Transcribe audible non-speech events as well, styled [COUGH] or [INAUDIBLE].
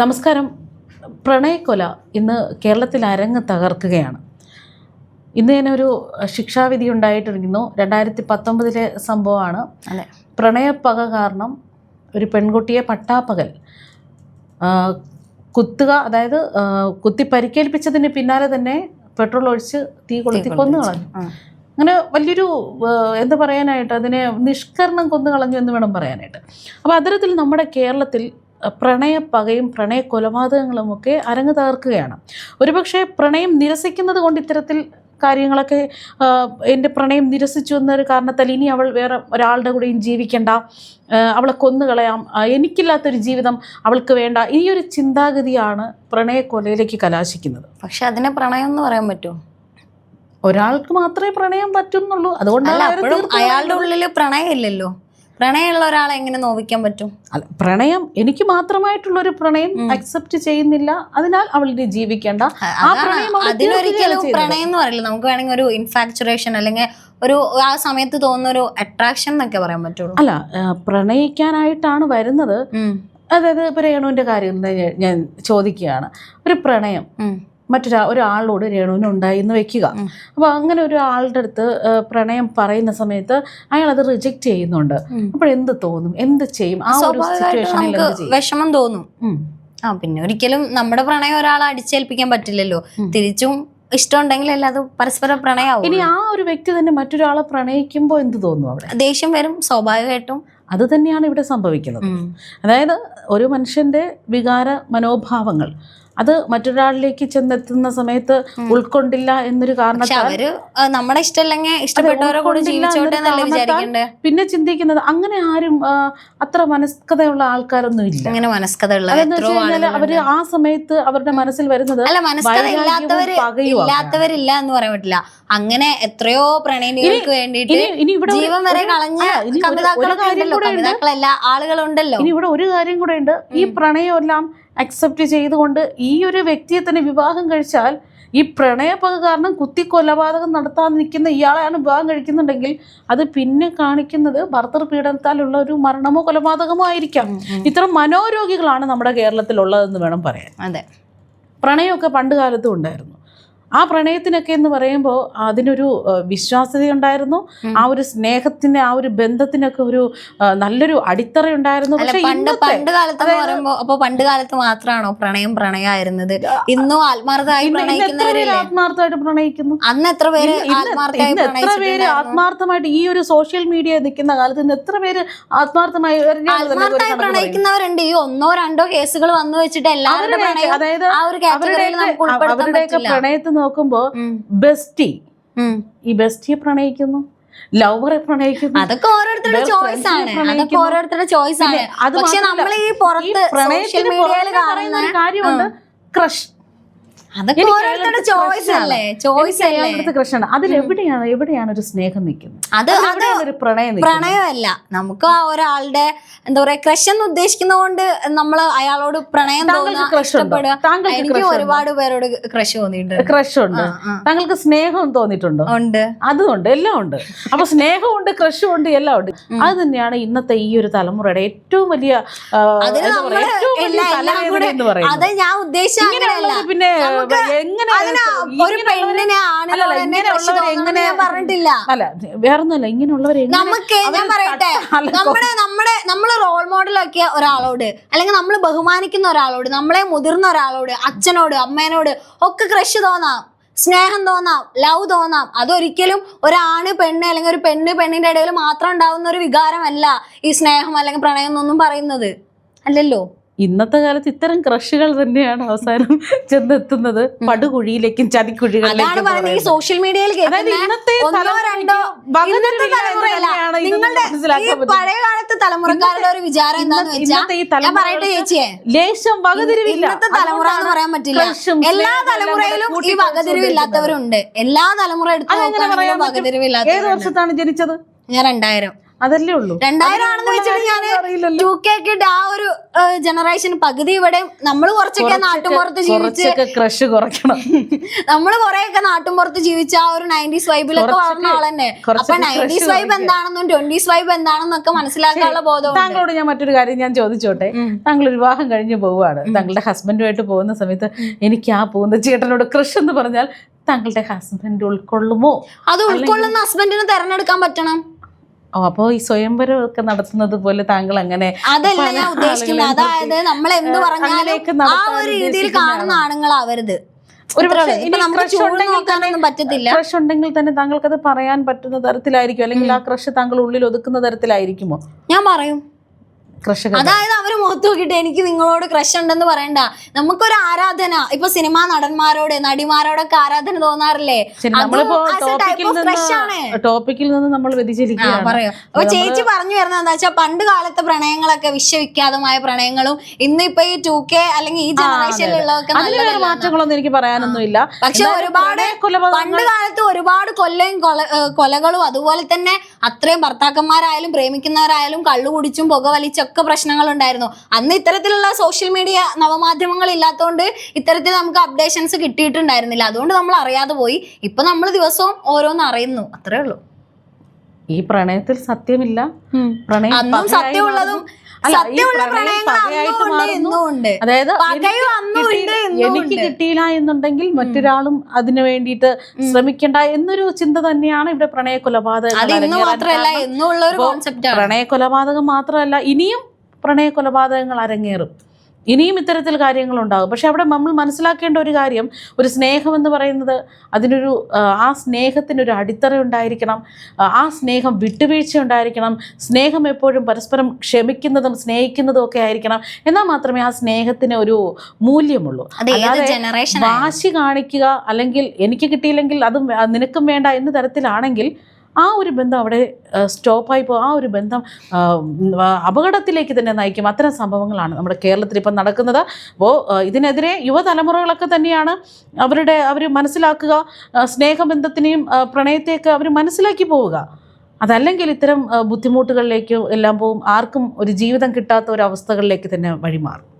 നമസ്കാരം. പ്രണയക്കൊല ഇന്ന് കേരളത്തിൽ അരങ്ങ് തകർക്കുകയാണ്. ഇന്ന് തന്നെ ഒരു ശിക്ഷാവിധി ഉണ്ടായിട്ടിരിക്കുന്നു. രണ്ടായിരത്തി പത്തൊമ്പതിലെ സംഭവമാണ് പ്രണയപ്പക കാരണം ഒരു പെൺകുട്ടിയെ പട്ടാപ്പകൽ കുത്തുക അതായത് കുത്തി പരിക്കേൽപ്പിച്ചതിന് പിന്നാലെ തന്നെ പെട്രോൾ ഒഴിച്ച് തീ കൊളുത്തി കൊന്നു കളഞ്ഞു. അങ്ങനെ വലിയൊരു എന്ത് പറയാനായിട്ട് അതിനെ നിഷ്കരണം കൊന്നു കളഞ്ഞു എന്ന് വേണം പറയാനായിട്ട്. അപ്പോൾ അത്തരത്തിൽ നമ്മുടെ കേരളത്തിൽ പ്രണയപ്പകയും പ്രണയ കൊലപാതകങ്ങളുമൊക്കെ അരങ്ങ് തകർക്കുകയാണ്. ഒരുപക്ഷെ പ്രണയം നിരസിക്കുന്നത് കൊണ്ട് ഇത്തരത്തിൽ കാര്യങ്ങളൊക്കെ എന്റെ പ്രണയം നിരസിച്ചു എന്നൊരു കാരണത്താൽ ഇനി അവൾ വേറെ ഒരാളുടെ കൂടെയും ജീവിക്കേണ്ട അവളെ കൊന്നുകളയാം എനിക്കില്ലാത്തൊരു ജീവിതം അവൾക്ക് വേണ്ട ഈ ഒരു ചിന്താഗതിയാണ് പ്രണയക്കൊലയിലേക്ക് കലാശിക്കുന്നത്. പക്ഷെ അതിനെ പ്രണയം എന്ന് പറയാൻ പറ്റുമോ? ഒരാൾക്ക് മാത്രമേ പ്രണയം പറ്റുന്നുള്ളൂ. അതുകൊണ്ടാണ് അയാളുടെ ഉള്ളിൽ പ്രണയം ഇല്ലല്ലോ പ്രണയമുള്ള ഒരാളെ എങ്ങനെ നോവിക്കാൻ പറ്റും? അല്ല പ്രണയം എനിക്ക് മാത്രമായിട്ടുള്ളൊരു പ്രണയം അക്സെപ്റ്റ് ചെയ്യുന്നില്ല. അതിനാൽ അവൾ ഇനി ജീവിക്കേണ്ട. അതിനൊരിക്കലും പ്രണയം എന്ന് പറയില്ല. നമുക്ക് വേണമെങ്കിൽ ഒരു ഇൻഫാക്ചുറേഷൻ അല്ലെങ്കിൽ ഒരു ആ സമയത്ത് തോന്നുന്ന ഒരു അട്രാക്ഷൻ എന്നൊക്കെ പറയാൻ പറ്റുള്ളൂ. അല്ല പ്രണയിക്കാനായിട്ടാണ് വരുന്നത്. അതായത് ഇപ്പൊ രേണുവിന്റെ കാര്യം ഞാൻ- ചോദിക്കുകയാണ്. ഒരു പ്രണയം. മറ്റൊരാ ഒരാളോട് രേണുവിന് ഉണ്ടായി എന്ന് വെക്കുക. അപ്പൊ അപ്പോൾ അങ്ങനെ ഒരു ആളുടെ അടുത്ത് പ്രണയം പറയുന്ന സമയത്ത് അയാൾ അത് റിജക്റ്റ് ചെയ്യുന്നുണ്ട്. അപ്പോഴെന്ത് അപ്പോൾ എന്ത് തോന്നും? എന്ത് ചെയ്യും? ആ ഒരു സിറ്റുവേഷനിൽ വിഷമം തോന്നും. ആ പിന്നെ ഒരിക്കലും നമ്മുടെ പ്രണയം ഒരാളെ അടിച്ചേൽപ്പിക്കാൻ പറ്റില്ലല്ലോ. തിരിച്ചും ഇഷ്ടമുണ്ടെങ്കിലല്ല അത് പരസ്പര പ്രണയാവും ഇനി ആ ഒരു വ്യക്തി തന്നെ മറ്റൊരാളെ പ്രണയിക്കുമ്പോൾ എന്ത് തോന്നും അവിടെ? ദേഷ്യം വരും സ്വാഭാവികമായിട്ടും. അത് തന്നെയാണ് ഇവിടെ സംഭവിക്കുന്നത്. അതായത് ഒരു മനുഷ്യന്റെ വികാര മനോഭാവങ്ങൾ അത് മറ്റൊരാളിലേക്ക് ചെന്നെത്തുന്ന സമയത്ത് ഉൾക്കൊണ്ടില്ല എന്നൊരു കാരണം കാരണത്താൽ നമ്മുടെ ഇഷ്ടമല്ലെങ്കിൽ ഇഷ്ടപ്പെട്ടവരെ കൂടെ ജീവിച്ചോട്ടെ പിന്നെ ചിന്തിക്കുന്നത് അങ്ങനെ ആരും അത്ര മനസ്കതയുള്ള ആൾക്കാരൊന്നും ഇല്ല. അങ്ങനെ മനസ്കഥയുള്ള. അവർ ആ സമയത്ത് അവരുടെ മനസ്സിൽ വരുന്നത് അല്ല മനസ്കഥ ഇല്ലാത്തവര് ഇല്ലാത്തവരില്ല എന്ന് പറയാൻ പറ്റില്ല. അങ്ങനെ എത്രയോ പ്രണയിനികൾക്ക് വേണ്ടിയിട്ട് ജീവൻ വരെ കളഞ്ഞ കവിതാക്കളൊക്കെ. കവിതാക്കളല്ല ആളുകളുണ്ടല്ലോ. ഇനി ഇവിടെ ഒരു കാര്യം കൂടെ ഉണ്ട്. ഈ പ്രണയമെല്ലാം അക്സെപ്റ്റ് ചെയ്തുകൊണ്ട് ഈ ഒരു വ്യക്തിയെ തന്നെ വിവാഹം കഴിച്ചാൽ ഈ പ്രണയപ്പക കാരണം കുത്തി കൊലപാതകം നടത്താൻ നിൽക്കുന്ന ഇയാളെയാണ് വിവാഹം കഴിക്കുന്നുണ്ടെങ്കിൽ അത് പിന്നെ കാണിക്കുന്നത് ഭർത്തൃ പീഡനത്താലുള്ള ഒരു മരണമോ കൊലപാതകമോ ആയിരിക്കാം. ഇത്തരം മനോരോഗികളാണ് നമ്മുടെ കേരളത്തിലുള്ളതെന്ന് വേണം പറയാൻ. അതെ. പ്രണയമൊക്കെ പണ്ട് കാലത്തും ഉണ്ടായിരുന്നു. ആ പ്രണയത്തിനൊക്കെ എന്ന് പറയുമ്പോൾ അതിനൊരു ഏഹ്, വിശ്വാസ്യത ഉണ്ടായിരുന്നു ആ ഒരു സ്നേഹത്തിന് ആ ഒരു ബന്ധത്തിനൊക്കെ ഒരു നല്ലൊരു അടിത്തറ ഉണ്ടായിരുന്നു പക്ഷെ പണ്ട് പണ്ട് കാലത്ത് എന്ന് പറയുമ്പോ അപ്പൊ പണ്ട് കാലത്ത് മാത്രമാണോ പ്രണയം പ്രണയമായിരുന്നത് ഇന്നും ആത്മാർത്ഥമായി ആത്മാർത്ഥമായിട്ട് പ്രണയിക്കുന്നു? അന്ന് എത്ര പേര് എത്ര പേര് ആത്മാർത്ഥമായിട്ട് ഈ ഒരു സോഷ്യൽ മീഡിയ നിൽക്കുന്ന കാലത്ത് ഇന്ന് എത്ര പേര് ആത്മാർത്ഥമായി ആത്മാർത്ഥമായി പ്രണയിക്കുന്നവരുണ്ട്. ഈ ഒന്നോ രണ്ടോ കേസുകൾ വന്നു വെച്ചിട്ട് എല്ലാവരുടെ അതായത് അവരുടെയൊക്കെ നമുക്ക് ഉൾപ്പെടുത്താൻ അവരുടെയൊക്കെ പറ്റില്ല പ്രണയത്തെ നോക്കുമ്പോ ബെസ്റ്റി ഈ ബെസ്റ്റിയെ പ്രണയിക്കുന്നു ലവറെ പ്രണയിക്കുന്നു? അതൊക്കെ ഓരോരുത്തരുടെ ചോയ്സ് ആണ്. അതൊക്കെ. ഓരോരുത്തരുടെ ചോയ്സ് ആണ്. അത് പക്ഷെ നമ്മൾ ഈ പുറത്ത് മീഡിയയിൽ പറയുന്ന ഒരു കാര്യമുണ്ട്. ക്രഷ് അതൊക്കെ ഓരോരുത്തരുടെ ചോയ്സ് അല്ലേ? ചോയ്സ് അല്ലേ? കൃഷ്ണൻ എവിടെയാണ് ഒരു സ്നേഹം നിൽക്കുന്നത്? അത് അത് ഒരു പ്രണയം പ്രണയമല്ല. നമുക്ക് ആ ഒരാളുടെ എന്താ പറയാ ക്രഷ് എന്ന് ഉദ്ദേശിക്കുന്നതുകൊണ്ട് നമ്മൾ അയാളോട് പ്രണയം തോന്നുക? എനിക്ക് ഒരുപാട് പേരോട് ക്രഷ് തോന്നിയിട്ടുണ്ട്. ക്രഷ് ഉണ്ട്. താങ്കൾക്ക് സ്നേഹം തോന്നിയിട്ടുണ്ടോ? ഉണ്ട്. അതുണ്ട് എല്ലാം ഉണ്ട്. അപ്പൊ സ്നേഹമുണ്ട് ക്രഷും ഉണ്ട് എല്ലാം ഉണ്ട്. അത് തന്നെയാണ് ഇന്നത്തെ ഈ ഒരു തലമുറയുടെ ഏറ്റവും വലിയ അതെ ഞാൻ ഉദ്ദേശിച്ച പിന്നെ നമുക്ക് എങ്ങനെ അതിന് ഒരു പെണ്ണിനെ എങ്ങനെ പറഞ്ഞിട്ടില്ല. അല്ല വേറൊന്നുമല്ല നമുക്ക് ഞാൻ പറയട്ടെ? നമ്മുടെ നമ്മുടെ നമ്മൾ റോൾ മോഡലാക്കിയ ഒരാളോട് അല്ലെങ്കിൽ നമ്മൾ ബഹുമാനിക്കുന്ന ഒരാളോട് നമ്മളെ മുതിർന്ന ഒരാളോട് അച്ഛനോട് അമ്മേനോട് ഒക്കെ ക്രഷ് തോന്നാം. സ്നേഹം തോന്നാം. ലവ് തോന്നാം. അതൊരിക്കലും ഒരാണ് പെണ്ണ് അല്ലെങ്കിൽ ഒരു പെണ്ണ് പെണ്ണിന്റെ ഇടയിൽ മാത്രം ഉണ്ടാവുന്ന ഒരു വികാരമല്ല ഈ സ്നേഹം അല്ലെങ്കിൽ പ്രണയം എന്നൊന്നും പറയുന്നത്. അല്ലല്ലോ? ഇന്നത്തെ കാലത്ത് ഇത്തരം ക്രഷുകൾ തന്നെയാണ് അവസാനം ചെന്നെത്തുന്നത്. പടുകുഴിയിലേക്കും ചതിക്കുഴികളിലേക്കും ഈ സോഷ്യൽ മീഡിയയിൽ ഇന്നത്തെ പഴയ കാലത്തെ തലമുറക്കാരുടെ ഒരു വിചാരം എന്താന്ന് വെച്ചാൽ ചേച്ചിയെ. ലേശം വകതിരിവില്ല. ഇന്നത്തെ തലമുറ എന്ന് പറയാൻ പറ്റില്ല. എല്ലാ തലമുറയിലും ഈ വകതിരിവില്ലാത്തവരുണ്ട്. എല്ലാ തലമുറ എടുത്ത് പറ്റും? ഏത് വർഷത്താണ് ജനിച്ചത്? ഞാൻ രണ്ടായിരം. അതല്ലേ ഉള്ളൂ. രണ്ടായിരം ആണെന്ന് വെച്ചിട്ട് ഞാൻ അറിയില്ലല്ലോ. ടു കെ കിഡ് ആ ഒരു ജനറേഷൻ പകുതി ഇവിടെ നമ്മൾ കുറച്ചൊക്കെ നാട്ടുമ്പുറത്ത് ജീവിച്ച് ക്രഷ് കുറയ്ക്കണം. [LAUGHS] നമ്മൾ കുറെയൊക്കെ നാട്ടുമ്പുറത്ത് ജീവിച്ച ആ ഒരു നയന്റീസ് വൈബിലൊക്കെ വളർന്ന ആളെന്നെ അപ്പൊ നയന്റീസ് വൈബ് എന്താണെന്നും ട്വന്റീസ് വൈബ് എന്താണെന്നൊക്കെ മനസ്സിലാക്കാനുള്ള ബോധം താങ്കളോട് ഞാൻ മറ്റൊരു കാര്യം ഞാൻ ചോദിച്ചോട്ടെ? താങ്കൾ വിവാഹം കഴിഞ്ഞ് പോവുകയാണ്. താങ്കളുടെ ഹസ്ബൻഡുമായിട്ട് പോകുന്ന സമയത്ത് എനിക്ക് ആ പോകുന്ന ചേട്ടനോട് ക്രഷ് എന്ന് പറഞ്ഞാൽ താങ്കളുടെ ഹസ്ബൻഡ് ഉൾക്കൊള്ളുമോ? അത് ഉൾക്കൊള്ളുന്ന ഹസ്ബൻഡിന് തെരഞ്ഞെടുക്കാൻ പറ്റണം. ഓ അപ്പോ ഈ സ്വയംവരം ഒക്കെ നടത്തുന്നത് പോലെ താങ്കൾ അങ്ങനെ അതല്ല പല ഞാൻ ഉദ്ദേശിക്കുന്നത് അതായത് നമ്മൾ എന്ത് പറഞ്ഞാലും ആ ഒരു രീതിയിൽ കാണുന്ന ആണുങ്ങളാവരുത്. ക്രഷ് ഉണ്ടെങ്കിൽ തന്നെ താങ്കൾക്ക് അത് പറയാൻ പറ്റുന്ന തരത്തിലായിരിക്കും. അല്ലെങ്കിൽ ആ ക്രഷ് താങ്കൾ ഉള്ളിൽ ഒതുക്കുന്ന തരത്തിലായിരിക്കുമോ? ഞാൻ പറയും. അതായത് അവർ മുഖത്ത് നോക്കിയിട്ട് എനിക്ക് നിങ്ങളോട് ക്രഷ് ഉണ്ടെന്ന് പറയണ്ട. നമുക്കൊരു ആരാധന. ഇപ്പൊ സിനിമാ നടന്മാരോട് നടിമാരോടൊക്കെ ആരാധന തോന്നാറില്ലേ? ടോപ്പിക്കിൽ. നിന്ന് നമ്മൾ അപ്പൊ ചേച്ചി പറഞ്ഞു വരുന്നത് എന്താ വെച്ചാൽ പണ്ട് കാലത്തെ പ്രണയങ്ങളൊക്കെ വിശ്വവിഖ്യാതമായ പ്രണയങ്ങളും ഇന്ന് ഇന്നിപ്പൊ ഈ ടു കെ അല്ലെങ്കിൽ ഈ ജനറേഷനിലുള്ളതൊക്കെ മാറ്റങ്ങളൊന്നും എനിക്ക് പറയാനൊന്നുമില്ല പക്ഷെ ഒരുപാട് പണ്ട് കാലത്ത് ഒരുപാട് കൊല്ലയും കൊല കൊലകളും അതുപോലെ തന്നെ അത്രയും ഭർത്താക്കന്മാരായാലും പ്രേമിക്കുന്നവരായാലും കള്ളു കുടിച്ചും പുക വലിച്ചൊക്കെ പ്രശ്നങ്ങൾ ഉണ്ടായിരുന്നു അന്ന് ഇത്തരത്തിലുള്ള സോഷ്യൽ മീഡിയ നവമാധ്യമങ്ങൾ ഇല്ലാത്തതുകൊണ്ട് ഇത്തരത്തിൽ നമുക്ക് അപ്ഡേഷൻസ് കിട്ടിയിട്ടുണ്ടായിരുന്നില്ല. അതുകൊണ്ട് നമ്മൾ അറിയാതെ പോയി. ഇപ്പൊ നമ്മൾ ദിവസവും ഓരോന്ന് അറിയുന്നു. അത്രേ ഉള്ളൂ. ഈ പ്രണയത്തിൽ സത്യമില്ല. പ്രണയം അന്നും സത്യമുള്ളതും അതായത് എനിക്ക്. കിട്ടിയില്ല എന്നുണ്ടെങ്കിൽ മറ്റൊരാളും അതിനു വേണ്ടിയിട്ട് ശ്രമിക്കണ്ട എന്നൊരു ചിന്ത തന്നെയാണ് ഇവിടെ പ്രണയ ആണ് പ്രണയ കൊലപാതകം മാത്രമല്ല ഇനിയും പ്രണയ കൊലപാതകങ്ങൾ അരങ്ങേറും. ഇനിയും ഇത്തരത്തിൽ കാര്യങ്ങളുണ്ടാകും. പക്ഷെ അവിടെ നമ്മൾ മനസ്സിലാക്കേണ്ട ഒരു കാര്യം ഒരു സ്നേഹമെന്ന് പറയുന്നത് അതിനൊരു ആ, സ്നേഹത്തിനൊരു അടിത്തറ ഉണ്ടായിരിക്കണം ആ, സ്നേഹം വിട്ടുവീഴ്ച ഉണ്ടായിരിക്കണം സ്നേഹം എപ്പോഴും പരസ്പരം ക്ഷമിക്കുന്നതും സ്നേഹിക്കുന്നതും ഒക്കെ ആയിരിക്കണം. എന്നാൽ മാത്രമേ ആ സ്നേഹത്തിന് ഒരു മൂല്യമുള്ളൂ. അതായത് അല്ലാതെ വാശി കാണിക്കുക അല്ലെങ്കിൽ എനിക്ക് കിട്ടിയില്ലെങ്കിൽ അതും നിനക്കും വേണ്ട എന്ന തരത്തിലാണെങ്കിൽ ആ ഒരു ബന്ധം അവിടെ സ്റ്റോപ്പായി പോകും ആ ഒരു ബന്ധം അപകടത്തിലേക്ക് തന്നെ നയിക്കും. അത്തരം സംഭവങ്ങളാണ് നമ്മുടെ കേരളത്തിൽ ഇപ്പം നടക്കുന്നത്. അപ്പോൾ ഇതിനെതിരെ യുവതലമുറകളൊക്കെ തന്നെയാണ് അവരുടെ അവർ മനസ്സിലാക്കുക സ്നേഹബന്ധത്തിനെയും പ്രണയത്തെയൊക്കെ അവർ മനസ്സിലാക്കി പോവുക. അതല്ലെങ്കിൽ ഇത്തരം ബുദ്ധിമുട്ടുകളിലേക്കും എല്ലാം പോവും. ആർക്കും ഒരു ജീവിതം കിട്ടാത്ത ഒരു അവസ്ഥകളിലേക്ക് തന്നെ വഴിമാറും.